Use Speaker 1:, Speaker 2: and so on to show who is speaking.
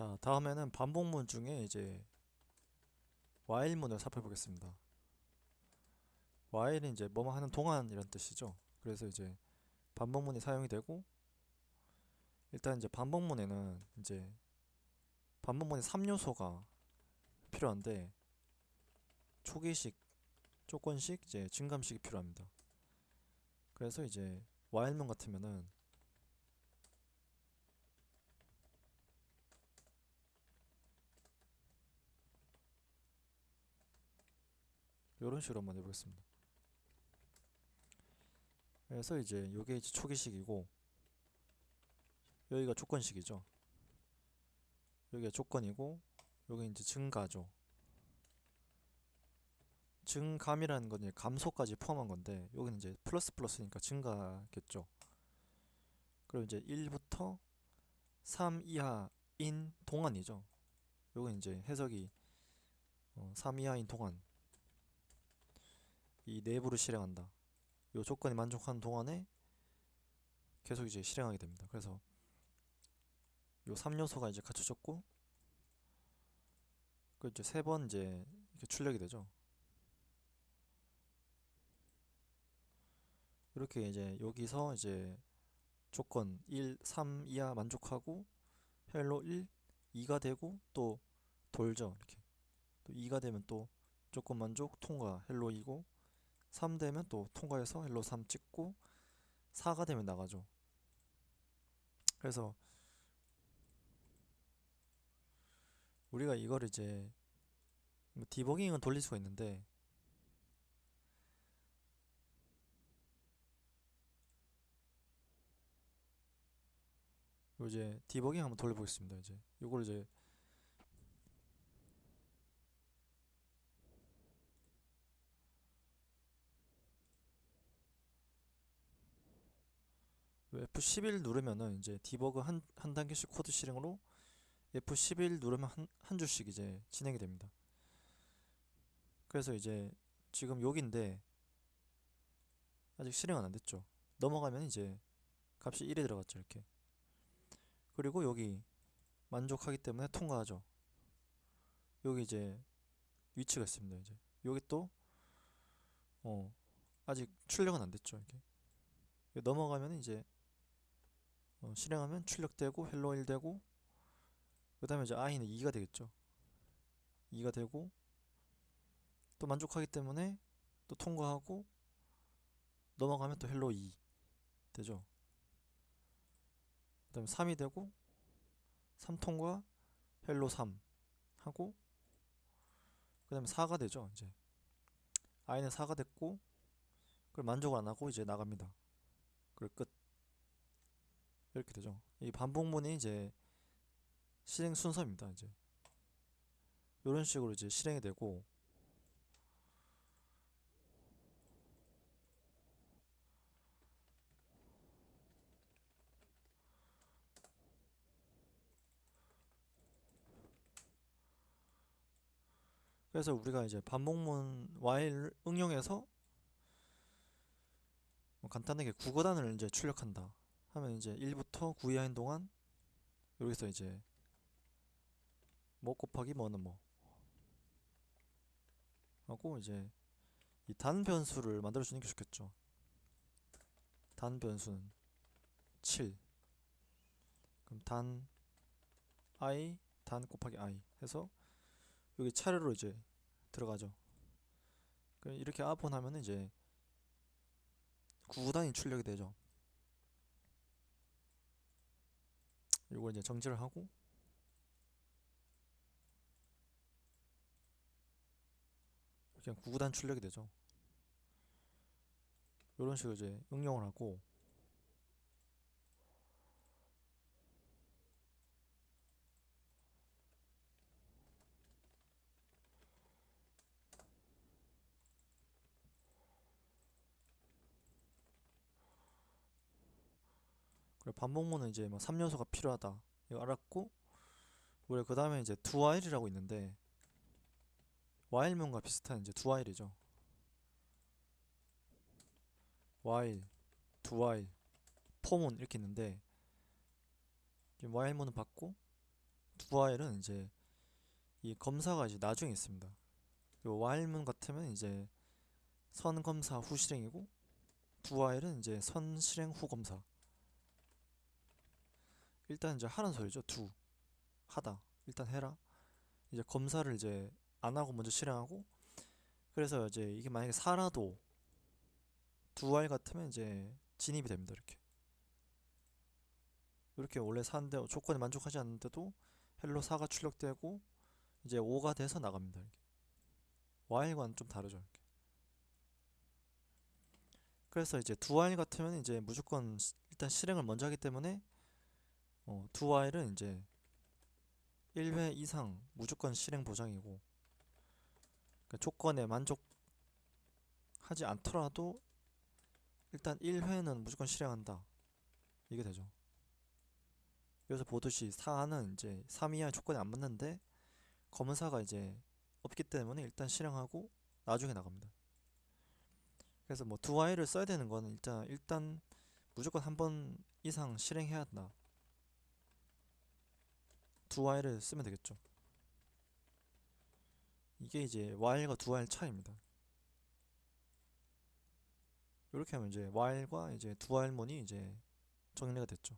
Speaker 1: 자, 다음에는 반복문 중에 이제 while문을 살펴보겠습니다. while은 이제 뭐뭐 하는 동안이란 뜻이죠. 그래서 이제 반복문이 사용이 되고 일단 이제 반복문에는 이제 반복문에 3요소가 필요한데 초기식, 조건식, 이제 증감식이 필요합니다. 그래서 이제 while문 같으면은 이런 식으로 한번 해보겠습니다. 그래서 이제 요게 이제 초기식이고 여기가 조건식이죠. 여기가 조건이고 여기 이제 증가죠. 증감이라는 건 이제 감소까지 포함한 건데 여기는 이제 플러스 플러스니까 증가겠죠. 그리고 이제 1부터 3 이하인 동안이죠. 요건 이제 해석이 어, 3 이하인 동안 이 내부를 실행한다. 요 조건이 만족하는 동안에 계속 이제 실행하게 됩니다. 그래서 요 3요소가 이제 갖춰졌고 그 이제 세 번 이제 이렇게 출력이 되죠. 이렇게 이제 여기서 이제 조건 1, 3 이하 만족하고 헬로 1, 2가 되고 또 돌죠. 이렇게 또 2가 되면 또 조건 만족 통과 헬로 2고 3 되면 또 통과해서 헬로 3 찍고 4가 되면 나가죠. 그래서 우리가 이걸 이제 뭐 디버깅은 돌릴 수가 있는데 요 이제 디버깅 한번 돌려보겠습니다. 이제 요걸 이제 F11 누르면은 이제 디버그 한, 한 단계씩 코드 실행으로 F11 누르면 한, 한 줄씩 이제 진행이 됩니다. 그래서 이제 지금 여기인데 아직 실행은 안 됐죠. 넘어가면 이제 값이 1이 들어갔죠. 이렇게. 그리고 여기 만족하기 때문에 통과하죠. 여기 이제 위치가 있습니다. 이제 여기 또 어, 아직 출력은 안 됐죠. 이렇게. 넘어가면 이제 어, 실행하면 출력되고 헬로 1 되고 그 다음에 이제 i는 2가 되겠죠. 2가 되고 또 만족하기 때문에 또 통과하고 넘어가면 또 헬로 2 되죠. 그 다음에 3이 되고 3 통과 헬로 3 하고 그 다음에 4가 되죠 이제. i는 4가 됐고 그걸 만족 안 하고 이제 나갑니다. 그리고 끝 이렇게 되죠. 이 반복문이 이제 실행 순서입니다. 이제 이런 식으로 이제 실행이 되고 그래서 우리가 이제 반복문 while 응용해서 뭐 간단하게 국어단을 이제 출력한다. 하면 이제 1부터 9 이하인 동안 여기서 이제 뭐 곱하기 뭐는 뭐 하고 이제 이 단 변수를 만들어 주는 게 좋겠죠. 단 변수는 7 그럼 단 i 단 곱하기 i 해서 여기 차례로 이제 들어가죠. 이렇게 아폰 하면 이제 9단이 출력이 되죠. 이걸 이제 정지를 하고 그냥 구구단 출력이 되죠. 이런 식으로 이제 응용을 하고 그리고 반복문은 이제 뭐 3요소가 필요하다 이거 알았고 우리가 그 다음에 이제 while이라고 있는데 while문과 비슷한 이제 while, do while, for문 이렇게 있는데 while문은 받고 두 while은 이제 이 검사가 이제 나중에 있습니다. 요 while문 같으면 이제 선 검사 후 실행이고 두 while은 이제 선 실행 후 검사. 일단 이제 하는 소리죠. 두 하다. 일단 해라. 이제 검사를 이제 안 하고 먼저 실행하고 그래서 이제 이게 만약에 살아도 두 while 같으면 이제 진입이 됩니다. 이렇게. 이렇게 원래 사는데 조건에 만족하지 않는데도 헬로 4가 출력되고 이제 5가 돼서 나갑니다. 이렇게. while과는 좀 다르죠. 이렇게. 그래서 이제 두 while 같으면 이제 무조건 시- 일단 실행을 먼저 하기 때문에 어, 두 while은 이제 1회 이상 무조건 실행 보장이고 그러니까 조건에 만족하지 않더라도 일단 1회는 무조건 실행한다. 이게 되죠. 여기서 보듯이 4는 이제 3 이하 조건이 안 맞는데 검은사가 이제 없기 때문에 일단 실행하고 나중에 나갑니다. 그래서 뭐두 while을 써야 되는 거는 일단 일단 무조건 한 번 이상 실행해야 한다. 두 while을 쓰면 되겠죠. 이게 이제 while과 두 while 차이입니다. 이렇게 하면 이제 while과 이제 두 while문이 이제 정리가 됐죠.